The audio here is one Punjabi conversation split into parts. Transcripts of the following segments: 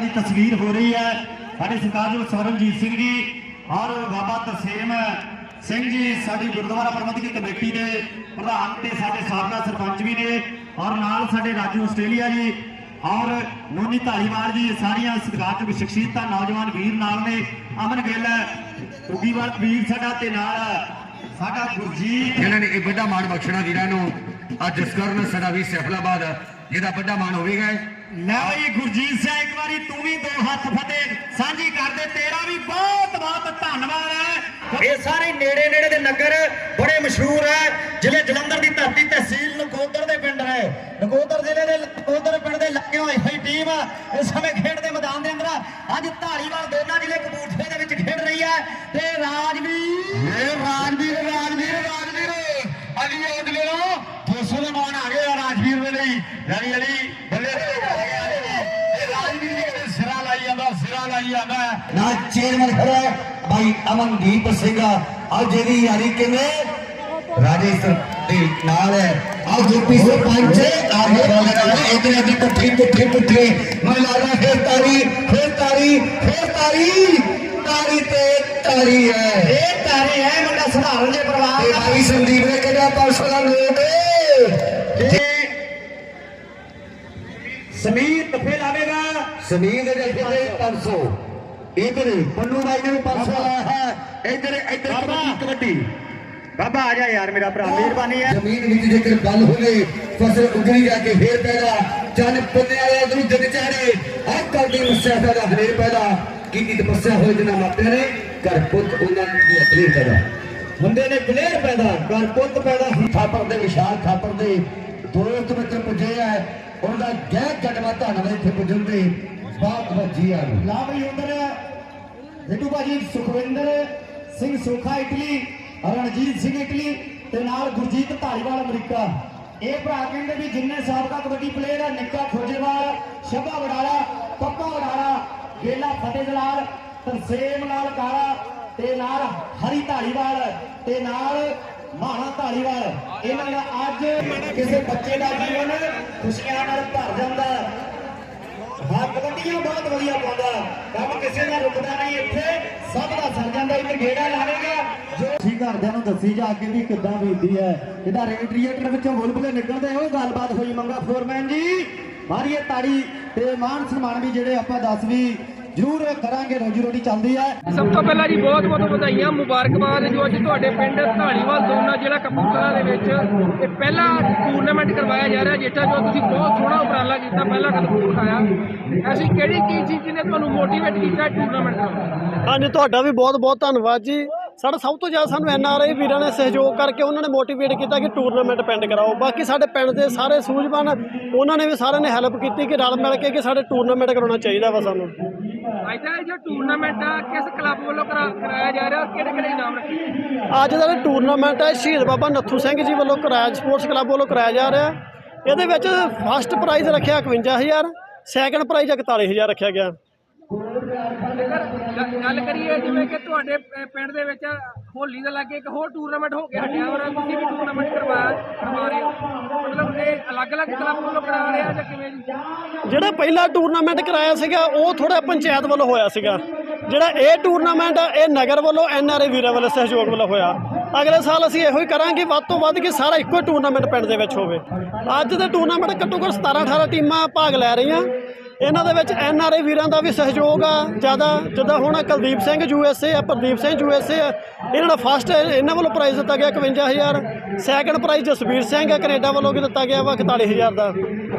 ਦੀ ਤਸਵੀਰ ਹੋ ਰਹੀ ਹੈ। ਸਾਡੇ ਸਰਕਾਰਯੋਗ ਸਵਰਨਜੀਤ ਸਿੰਘ ਜੀ ਔਰ ਬਾਬਾ ਤਰਸੇਮ ਸਿੰਘ ਜੀ, ਸਾਡੀ ਗੁਰਦੁਆਰਾ ਪ੍ਰਬੰਧਕੀ ਕਮੇਟੀ ਦੇ ਪ੍ਰਧਾਨ ਤੇ ਸਾਡੇ ਸਾਬਕਾ ਸਰਪੰਚ ਵੀ ਨੇ ਔਰ ਨਾਲ ਸਾਡੇ ਰਾਜੂ ਆਸਟ੍ਰੇਲੀਆ ਜੀ ਔਰ ਮੋਨੀ ਧਾਲੀਵਾਲ ਜੀ, ਸਾਰੀਆਂ ਸਤਿਕਾਰਯੋਗ ਸ਼ਖਸੀਅਤਾਂ, ਨੌਜਵਾਨ ਵੀਰ ਨਾਲ ਨੇ, ਅਮਨ ਗਿੱਲ, ਉਗੀਵਾਲ ਵੀਰ ਸਾਡਾ ਤੇ ਨਾਲ ਸਾਡਾ ਗੁਰਜੀਤ। ਇਹਨਾਂ ਨੇ ਇਹ ਵੱਡਾ ਮਾਣ ਬਖਸ਼ਣਾ ਵੀਰਾਂ ਨੂੰ। ਅੱਜ ਜਸਕਰਨ ਸਾਡਾ ਵੀ ਸੈਫਲਾਬਾਦ, ਜਿਹਦਾ ਵੱਡਾ ਮਾਣ ਹੋਵੇਗਾ ਲੈ ਬਈ ਗੁਰਜੀਤ ਸਿੰਘ ਇੱਕ ਵਾਰੀ ਤੂੰ ਵੀ ਦੋ ਹੱਥ ਫਤਿਹ ਸਾਂਝੀ ਕਰ ਦੇ, ਤੇਰਾ ਵੀ ਬਹੁਤ ਬਹੁਤ ਧੰਨਵਾਦ ਹੈ। ਇਹ ਸਾਰੇ ਨੇੜੇ ਨੇੜੇ ਦੇ ਨਗਰ ਬੜੇ ਮਸ਼ਹੂਰ ਹੈ। ਜ਼ਿਲ੍ਹੇ ਜਲੰਧਰ ਦੀ ਧਰਤੀ ਤਹਿਸੀਲ ਨਕੋਦਰ ਦੇ ਪਿੰਡ ਹੈ ਨਕੋਦਰ ਜ਼ਿਲ੍ਹੇ ਦੇ, ਨਕੋਦਰ ਪਿੰਡ ਦੇ ਲੱਗੇ ਹੋਏ ਹੋਈ ਟੀਮ ਇਸ ਸਮੇਂ ਖੇਡ ਦੇ ਮੈਦਾਨ ਦੇ ਅੰਦਰ ਅੱਜ ਢਾਲੀਵਾਲ ਦੋਨਾਂ ਜ਼ਿਲ੍ਹੇ ਕਪੂਰਥਲੇ ਦੇ ਵਿੱਚ ਖੇਡ ਰਹੀ ਹੈ ਤੇ ਰਾਜਵੀਰ ਇਹ ਰਾਜਵੀਰ ਰਾਜਵੀਰ ਰਾਜਵੀਰ ਅਲੀ ਉਹਦੇ ਲੋ 200 ਦੇ ਮਾਣ ਆ ਗਏ ਆ ਰਾਜਵੀਰ ਦੇ ਲਈ ਯਾਨੀ ਅਲੀ ਬੱਲੇ ਇਹ ਰਾਜਵੀਰ ਜੀ ਕਹਿੰਦੇ ਸਿਰਾ ਲਾਈ ਜਾਂਦਾ ਸਿਰਾ ਲਾਈ ਜਾਂਦਾ ਨਾ ਚੇਅਰਮੈਨ ਖੜਾ ਹੈ ਭਾਈ ਅਮਨਦੀਪ ਸਿੰਘ ਅੱਜ ਇਹਦੀ ਯਾਰੀ ਕਿਵੇਂ ਰਾਜੇਸ਼ ਦੇ ਨਾਲ ਹੈ ਆ ਜੀਪੀ ਸਰਪੰਚ ਆ ਇਧਰ ਇਧਰ ਪੁੱਠੀ ਪੁੱਠੀ ਪੁੱਠੀ ਮੈਨੂੰ ਲੱਗਦਾ ਫੇਰ ਤਾਰੀ ਫੇਰ ਤਾਰੀ ਫੇਰ ਤਾਰੀ ਤਾਰੀ ਤੇ ਤਾਰੀ ਹੈ ਇਹ ਤਾਰੀ ਹੈ ਮੁੰਡਾ ਸਧਾਰਨ ਜੇ ਪਰਿਵਾਰ ਦਾ ਭਾਈ ਸੰਦੀਪ ਨੇ ਕਿਹਾ 500 ਦਾ ਨੋਟ ਜੀ ਸਮੀਰ ਤਫੇ ਸਮੀਰ ਦੇ ਜਲਦੇ ਤੇ 500 ਇਧਰ ਪੰਨੂ ਬਾਈ ਨੇ ਵੀ 500 ਲਾਇਆ ਹੈ। ਇਧਰ ਇਧਰ ਕਬੱਡੀ ਕਬੱਡੀ। ਬਾਬਾ ਆ ਜਾ ਯਾਰ ਮੇਰਾ ਭਰਾ ਮਿਹਰਬਾਨੀ ਹੈ ਜ਼ਮੀਨ ਵਿੱਚ ਜੇਕਰ ਗੱਲ ਹੋਵੇ ਫਸਲ ਉਗਣੀ ਜਾ ਕੇ ਫੇਰ ਪੈਦਾ। ਚੰਨ ਪੁੰਨੇ ਵਾਲੇ ਨੂੰ ਜਗ ਚਾੜੇ ਹਰ ਕੱਲ ਦੀ ਮੱਸਿਆ ਦਾ ਹਨੇਰ ਪੈਦਾ। ਕੀਤੀ ਤਪੱਸਿਆ ਹੋਏ ਜਿਨ੍ਹਾਂ ਮਾਪਿਆਂ ਨੇ? ਘਰ ਪੁੱਤ ਉਹਨਾਂ ਦੀ ਅਗਲੀ ਪੈਦਾ। ਮੁੰਡੇ ਨੇ ਬਲੇਰ ਪੈਦਾ ਕਰ ਪੁੱਤ ਪੈਦਾ। ਥਾਪਰ ਦੇ ਵਿਸ਼ਾਲ ਥਾਪਰ ਦੇ ਦੋਸਤ ਵਿੱਚ ਪੁੱਜੇ ਆ। ਉਹਨਾਂ ਦਾ ਗਹਿ ਜਨਮਾ ਧੰਨਵਾਦ ਇੱਥੇ ਪੁੱਜਣ ਦੇ ਬਾਤ ਵੱਜੀ ਆ। ਲਾ ਬਈ ਉਧਰ। ਰਿੱਟੂ ਭਾਜੀ, ਸੁਖਵਿੰਦਰ ਸਿੰਘ ਸੋਖਾ ਇਟਲੀ, ਰਣਜੀਤ ਸਿੰਘ ਇਟਲੀ ਤੇ ਨਾਲ ਗੁਰਜੀਤ ਧਾਲੀਵਾਲ ਅਮਰੀਕਾ। ਇਹ ਭਰਾ ਕਹਿੰਦੇ ਵੀ ਜਿੰਨੇ ਸਾਬਕਾ ਕਬੱਡੀ ਪਲੇਅਰ ਆ, ਨਿੱਕਾ ਖੋਜੇਵਾਲ ਸ਼ਭਾ ਵਡਾਲਾ, ਪੱਪਾ ਵਡਾਲਾ ਗੇਲਾ ਫਤਿਹ ਜਲਾਲ ਤਰਸੇਮ ਨਾਲ ਕਾਲਾ ਤੇ ਨਾਲ ਹਰੀ ਧਾਲੀਵਾਲ ਤੇ ਨਾਲ ਮਾਣਾ ਧਾਲੀਵਾਲ ਇਹਨਾਂ ਦਾ ਅੱਜ ਕਿਸੇ ਬੱਚੇ ਦਾ ਜੀਵਨ ਖੁਸ਼ੀਆਂ ਨਾਲ ਭਰ ਜਾਂਦਾ। ਹਾਂ ਕਬੱਡੀਆਂ ਬਹੁਤ ਵਧੀਆ ਪਾਉਂਦਾ। ਕੰਮ ਕਿਸੇ ਦਾ ਰੁਕਦਾ ਨਹੀਂ ਇੱਥੇ। ਸਭ ਦਾ ਸਰ ਜਾਂਦਾ, ਇੱਕ ਗੇੜਾ ਲਾਵੇਗਾ। ਜੋ ਸੀ ਘਰਦਿਆਂ ਨੂੰ ਦੱਸੀ ਜਾ ਕੇ ਵੀ ਕਿੱਦਾਂ ਬੀਤਦੀ ਹੈ। ਇਹਦਾ ਰੇਡੀਏਟਰ ਵਿੱਚੋਂ ਬੁਲਬੁਲੇ ਨਿਕਲਦੇ ਉਹ ਗੱਲਬਾਤ ਹੋਈ ਮੰਗਾ ਫੋਰਮੈਨ ਜੀ। ਮਾਰੀਏ ਤਾੜੀ ਤੇ ਮਾਨ ਸਨਮਾਨ ਵੀ ਜਿਹੜੇ ਆਪਾਂ ਦੱਸ ਵੀ ਜ਼ਰੂਰ ਕਰਾਂਗੇ ਰੋਜੀ ਰੋਟੀ ਚੱਲਦੀ ਹੈ। ਸਭ ਤੋਂ ਪਹਿਲਾਂ ਜੀ ਬਹੁਤ ਬਹੁਤ ਵਧਾਈਆਂ ਮੁਬਾਰਕਬਾਦ ਜੋ ਅੱਜ ਤੁਹਾਡੇ ਪਿੰਡ ਢਾਲੀਵਾਲ ਦੋਨਾ ਜਿਹੜਾ ਕਪੂਰਥਲਾ ਦੇ ਵਿੱਚ ਇਹ ਪਹਿਲਾ ਟੂਰਨਾਮੈਂਟ ਕਰਵਾਇਆ ਜਾ ਰਿਹਾ ਜੇਠਾ ਜੋ ਤੁਸੀਂ ਬਹੁਤ ਸੋਹਣਾ ਉਪਰਾਲਾ ਕੀਤਾ ਪਹਿਲਾ ਕਦਮ ਉਠਾਇਆ। ਐਸੀ ਕਿਹੜੀ ਕੀ ਚੀਜ਼ ਜਿਹਨੇ ਤੁਹਾਨੂੰ ਮੋਟੀਵੇਟ ਕੀਤਾ ਟੂਰਨਾਮੈਂਟ ਕਰਨ ਹਾਂਜੀ ਤੁਹਾਡਾ ਵੀ ਬਹੁਤ ਬਹੁਤ ਧੰਨਵਾਦ ਜੀ। ਸਾਡਾ ਸਭ ਤੋਂ ਜ਼ਿਆਦਾ ਸਾਨੂੰ ਐਨ ਆਰ ਆਈ ਵੀਰਾਂ ਨੇ ਸਹਿਯੋਗ ਕਰਕੇ ਉਹਨਾਂ ਨੇ ਮੋਟੀਵੇਟ ਕੀਤਾ ਕਿ ਟੂਰਨਾਮੈਂਟ ਪਿੰਡ ਕਰਾਓ। ਬਾਕੀ ਸਾਡੇ ਪਿੰਡ ਦੇ ਸਾਰੇ ਸੂਝਵਾਨ ਉਹਨਾਂ ਨੇ ਵੀ ਸਾਰਿਆਂ ਨੇ ਹੈਲਪ ਕੀਤੀ ਕਿ ਰਲ ਮਿਲ ਕੇ ਕਿ ਸਾਡੇ ਟੂਰਨਾਮੈਂਟ ਕਰਾਉਣਾ ਚਾਹੀਦਾ ਵਾ ਸਾਨੂੰ। ਅੱਜ ਦਾ ਜੋ ਟੂਰਨਾਮੈਂਟ ਆ ਕਿਸ ਕਲੱਬ ਵੱਲੋਂ ਕਰਾ- ਕਰਾਇਆ ਜਾ ਰਿਹਾ ਕਿਹੜੇ ਕਿਹੜੇ ਇਨਾਮ ਰੱਖੇ? ਅੱਜ ਦਾ ਟੂਰਨਾਮੈਂਟ ਹੈ ਸ਼ਹੀਦ ਬਾਬਾ ਨੱਥੂ ਸਿੰਘ ਜੀ ਵੱਲੋਂ ਕਰਾਇਆ ਸਪੋਰਟਸ ਕਲੱਬ ਵੱਲੋਂ ਕਰਾਇਆ ਜਾ ਰਿਹਾ। ਇਹਦੇ ਵਿੱਚ ਫਸਟ ਪ੍ਰਾਈਜ਼ ਰੱਖਿਆ 51000 ਸੈਕੰਡ ਪ੍ਰਾਈਜ਼ 41000 ਰੱਖਿਆ ਗਿਆ। ਗੱਲ ਕਰੀਏ ਜਿਵੇਂ ਕਿ ਤੁਹਾਡੇ ਪਿੰਡ ਦੇ ਵਿੱਚ ਹੋਲੀ ਦੇ ਲਾਗੇ ਇੱਕ ਹੋਰ ਟੂਰਨਾਮੈਂਟ ਹੋ ਕੇ ਹਟਿਆ ਔਰ ਤੁਸੀਂ ਵੀ ਟੂਰਨਾਮੈਂਟ ਕਰਵਾ ਕਰਵਾ ਰਹੇ ਹੋ। ਮਤਲਬ ਇਹ ਅਲੱਗ-ਅਲੱਗ ਕਲੱਬ ਵੱਲੋਂ ਕਰਾ ਰਹੇ ਆ ਜਾਂ ਕਿਵੇਂ ਜੀ? ਜਿਹੜਾ ਪਹਿਲਾ ਟੂਰਨਾਮੈਂਟ ਕਰਾਇਆ ਸੀਗਾ, ਉਹ ਥੋੜਾ ਪੰਚਾਇਤ ਵੱਲੋਂ ਹੋਇਆ ਸੀਗਾ। ਜਿਹੜਾ ਇਹ ਟੂਰਨਾਮੈਂਟ ਆ ਇਹ ਨਗਰ ਵੱਲੋਂ, ਐਨ ਆਰ ਆਈ ਵੀਰਾਂ ਵੱਲੋਂ ਸਹਿਯੋਗ ਵੱਲੋਂ ਹੋਇਆ। ਅਗਲੇ ਸਾਲ ਅਸੀਂ ਇਹੋ ਹੀ ਕਰਾਂਗੇ, ਵੱਧ ਤੋਂ ਵੱਧ ਕਿ ਸਾਰਾ ਇੱਕੋ ਟੂਰਨਾਮੈਂਟ ਪਿੰਡ ਦੇ ਵਿੱਚ ਹੋਵੇ। ਅੱਜ ਦੇ ਟੂਰਨਾਮੈਂਟ ਘੱਟੋ ਘੱਟ 17 18 ਟੀਮਾਂ ਭਾਗ ਲੈ ਰਹੀਆਂ। ਇਹਨਾਂ ਦੇ ਵਿੱਚ ਐਨ ਆਰ ਆਈ ਵੀਰਾਂ ਦਾ ਵੀ ਸਹਿਯੋਗ ਆ, ਜ਼ਿਆਦਾ ਜਿੱਦਾਂ ਹੁਣ Kuldeep Singh U S A ਆ, Pradeep Singh U S A ਆ, ਇਹਨਾਂ ਦਾ ਫਸਟ ਇਹਨਾਂ ਵੱਲੋਂ ਪ੍ਰਾਈਜ਼ ਦਿੱਤਾ ਗਿਆ 51000 ਸੈਕੰਡ ਪ੍ਰਾਈਜ਼ ਜਸਵੀਰ ਸਿੰਘ ਆ, ਕੈਨੇਡਾ ਵੱਲੋਂ ਵੀ ਦਿੱਤਾ ਗਿਆ ਵਾ 41000 ਦਾ।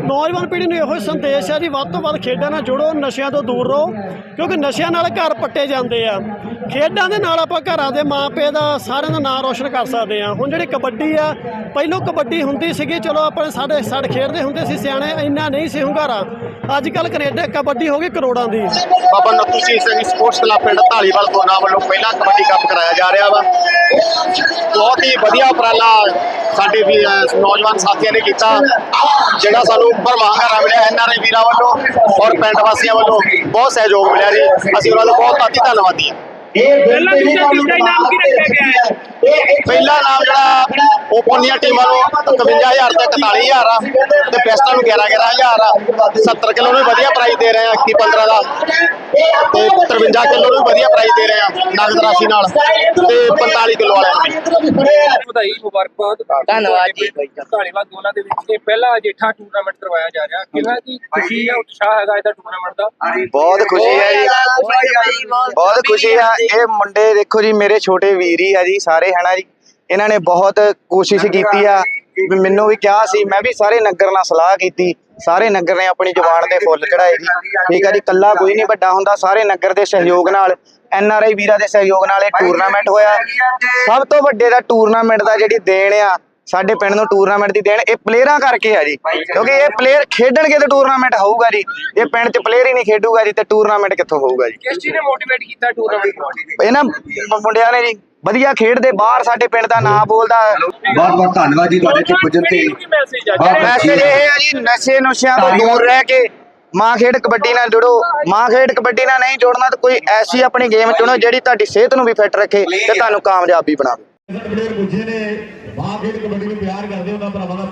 ਨੌਜਵਾਨ ਪੀੜ੍ਹੀ ਨੂੰ ਇਹੋ ਹੀ ਸੰਦੇਸ਼ ਆ ਜੀ ਵੱਧ ਤੋਂ ਵੱਧ ਖੇਡਾਂ ਨਾਲ ਜੁੜੋ, ਨਸ਼ਿਆਂ ਤੋਂ ਦੂਰ ਰਹੋ, ਕਿਉਂਕਿ ਨਸ਼ਿਆਂ ਨਾਲ ਘਰ ਪੱਟੇ ਜਾਂਦੇ ਆ। ਖੇਡਾਂ ਦੇ ਨਾਲ ਆਪਾਂ ਘਰਾਂ ਦੇ ਮਾਪੇ ਦਾ ਸਾਰਿਆਂ ਦਾ ਨਾਂ ਰੋਸ਼ਨ ਕਰ ਸਕਦੇ ਆ ਹੁਣ ਜਿਹੜੀ ਕਬੱਡੀ ਆ, ਪਹਿਲੋਂ ਕਬੱਡੀ ਹੁੰਦੀ ਸੀਗੀ, ਚਲੋ ਆਪਣੇ ਸਾਡੇ ਸਾਡੇ ਖੇਡਦੇ ਹੁੰਦੇ ਸੀ ਸਿਆਣੇ, ਇੰਨਾ ਨਹੀਂ ਸੀ ਹੁੰਗਾਰਾ। ਅੱਜ ਕੱਲ ਕੈਨੇਡਾ ਕਬੱਡੀ ਹੋ ਗਈ ਕਰੋੜਾਂ ਦੀ। ਬਾਬਾ ਨੱਥੂ ਸਿੰਘ ਸਿੰਘ ਸਪੋਰਟਸ ਕਲੱਬ ਪਿੰਡ ਢਾਲੀਵਾਲ ਦੋਨਾ ਵੱਲੋਂ ਪਹਿਲਾ ਕਬੱਡੀ ਕੱਪ ਕਰਾਇਆ ਜਾ ਰਿਹਾ ਵਾ। ਬਹੁਤ ਹੀ ਵਧੀਆ ਉਪਰਾਲਾ ਸਾਡੇ ਵੀ ਨੌਜਵਾਨ ਸਾਥੀਆਂ ਨੇ ਕੀਤਾ, ਜਿਹੜਾ ਸਾਨੂੰ ਪਰਮਾਹਰਾ ਮਿਲਿਆ ਐਨਆਰਆਈ ਵੀਰਾਂ ਵੱਲੋਂ ਔਰ ਪਿੰਡ ਵਾਸੀਆਂ ਵੱਲੋਂ ਬਹੁਤ ਸਹਿਯੋਗ ਮਿਲਿਆ ਜੀ। ਅਸੀਂ ਉਹਨਾਂ ਦਾ ਬਹੁਤ ਧੰਨਵਾਦੀ ਧੰਨਵਾਦੀ ਹਾਂ। ਪਹਿਲਾ ਦੂਜਾ ਤੀਜਾ ਇਨਾਮ ਕੀ ਰੱਖਿਆ ਗਿਆ ਹੈ? ਪਹਿਲਾ ਨਾਮ ਜਿਹੜਾ ਓਪਨ ਦੀਆਂ ਟੀਮਾਂ ਨੂੰ 51000 ਤੇ 41000 ਆ। ਤੇ ਬੈਸਟਾਂ ਨੂੰ 11 11000 ਆ। 70 ਕਿਲੋ ਨੂੰ ਵਧੀਆ ਪ੍ਰਾਈਜ਼ ਦੇ ਰਹੇ ਆ 21 15 ਦਾ। ਤੇ 53 ਕਿਲੋ ਨੂੰ ਵਧੀਆ ਪ੍ਰਾਈਜ਼ ਦੇ ਰਹੇ ਆ ਨਗਦ ਰਾਸ਼ੀ ਨਾਲ। ਤੇ 45 ਕਿਲੋ ਵਾਲਿਆਂ ਨੂੰ। ਵਧਾਈ ਮੁਬਾਰਕਬਾਦ ਧੰਨਵਾਦ ਜੀ। ਢਾਲੀਵਾਲ ਦੋਨਾਂ ਦੇ ਵਿੱਚ ਇਹ ਪਹਿਲਾ ਅਜੇਠਾ ਟੂਰਨਾਮੈਂਟ ਕਰਵਾਇਆ ਜਾ ਰਿਹਾ। ਕਿੰਨਾ ਦੀ ਖੁਸ਼ੀ ਹੈ ਉਤਸ਼ਾਹ ਹੈਗਾ ਇਹਦਾ ਟੂਰਨਾਮੈਂਟ ਦਾ। ਬਹੁਤ ਖੁਸ਼ੀ ਹੈ ਜੀ। ਬਹੁਤ ਖੁਸ਼ੀ ਆ। ਇਹ ਮੁੰਡੇ ਦੇਖੋ ਜੀ ਮੇਰੇ ਛੋਟੇ ਵੀਰ ਹੀ ਆ ਜੀ ਸਾਰੇ ਹਨਾ ਜੀ। ਇਹਨਾਂ ਨੇ ਬਹੁਤ ਕੋਸ਼ਿਸ਼ ਕੀਤੀ ਆ। ਮੈਨੂੰ ਵੀ ਕਿਹਾ ਸੀ ਮੈਂ ਵੀ ਸਾਰੇ ਨਗਰ ਨਾਲ ਸਲਾਹ ਕੀਤੀ। ਸਾਰੇ ਨਗਰ ਨੇ ਆਪਣੀ ਜ਼ੁਬਾਨ ਤੇ ਫੁੱਲ ਚੜਾਏ ਜੀ। ਠੀਕ ਆ ਜੀ ਕੱਲਾ ਕੋਈ ਨਹੀਂ ਵੱਡਾ ਹੁੰਦਾ ਸਾਰੇ ਨਗਰ ਦੇ ਸਹਿਯੋਗ ਨਾਲ। ਐਨ ਆਰ ਆਈ ਵੀਰਾਂ ਦੇ ਸਹਿਯੋਗ ਨਾਲ ਇਹ ਟੂਰਨਾਮੈਂਟ ਹੋਇਆ। ਸਭ ਤੋਂ ਵੱਡੇ ਦਾ ਟੂਰਨਾਮੈਂਟ ਦਾ ਜਿਹੜੀ ਦੇਣ ਆ ਸਾਡੇ ਪਿੰਡ ਨੂੰ ਟੂਰਨਾਮੈਂਟ ਦੀ ਦੇਣ ਇਹ ਪਲੇਅਰਾਂ ਕਰਕੇ ਆ ਜੀ। ਕਿਉਂਕਿ ਇਹ ਪਲੇਅਰ ਖੇਡਣਗੇ ਤੇ ਟੂਰਨਾਮੈਂਟ ਹੋਊਗਾ ਜੀ। ਜੇ ਪਿੰਡ 'ਚ ਪਲੇਅਰ ਹੀ ਨਹੀਂ ਖੇਡੂਗਾ ਜੀ ਤੇ ਟੂਰਨਾਮੈਂਟ ਕਿੱਥੋਂ ਹੋਊਗਾ ਜੀ। ਕਿਸ ਚੀਜ਼ ਨੇ ਮੋਟੀਵੇਟ ਕੀਤਾ ਟੂਰਨਾਮੈਂਟ ਨੂੰ? ਇਹਨਾਂ ਮ- ਮੁੰਡਿਆਂ ਨੇ ਜੀ ਵਧੀਆ ਖੇਡਦੇ ਬਾਹਰ ਸਾਡੇ ਪਿੰਡ ਦਾ ਨਾਂ ਬੋਲਦਾ। ਬਹੁਤ ਬਹੁਤ ਧੰਨਵਾਦ ਜੀ ਤੁਹਾਡੇ ਤੇ ਪੁੱਜਣ ਤੇ। ਮੈਸੇਜ ਇਹ ਆ ਜੀ ਨਸ਼ੇ ਨੁਸ਼ਿਆਂ ਤੋਂ ਦੂਰ ਰਹਿ ਕੇ ਮਾਂ ਖੇਡ ਕਬੱਡੀ ਨਾਲ ਜੁੜੋ। ਮਾਂ ਖੇਡ ਕਬੱਡੀ ਨਾਲ ਨਹੀਂ ਜੁੜਨਾ ਤਾਂ ਕੋਈ ਐਸੀ ਆਪਣੀ ਗੇਮ ਚੁਣੋ ਜਿਹੜੀ ਤੁਹਾਡੀ ਸਿਹਤ ਨੂੰ ਵੀ ਫਿੱਟ ਰੱਖੇ ਤੇ ਤੁਹਾਨੂੰ ਕਾਮਯਾਬੀ ਬਣਾਵੇ। ਪਲੇਅਰ ਗੁੱਜੇ ਨੇ ਬਾਹਰ ਖੇਡ ਕਬੱਡੀ ਨੂੰ ਪਿਆਰ ਕਰਦੇ ਉਹਨਾਂ ਭਰਾਵਾਂ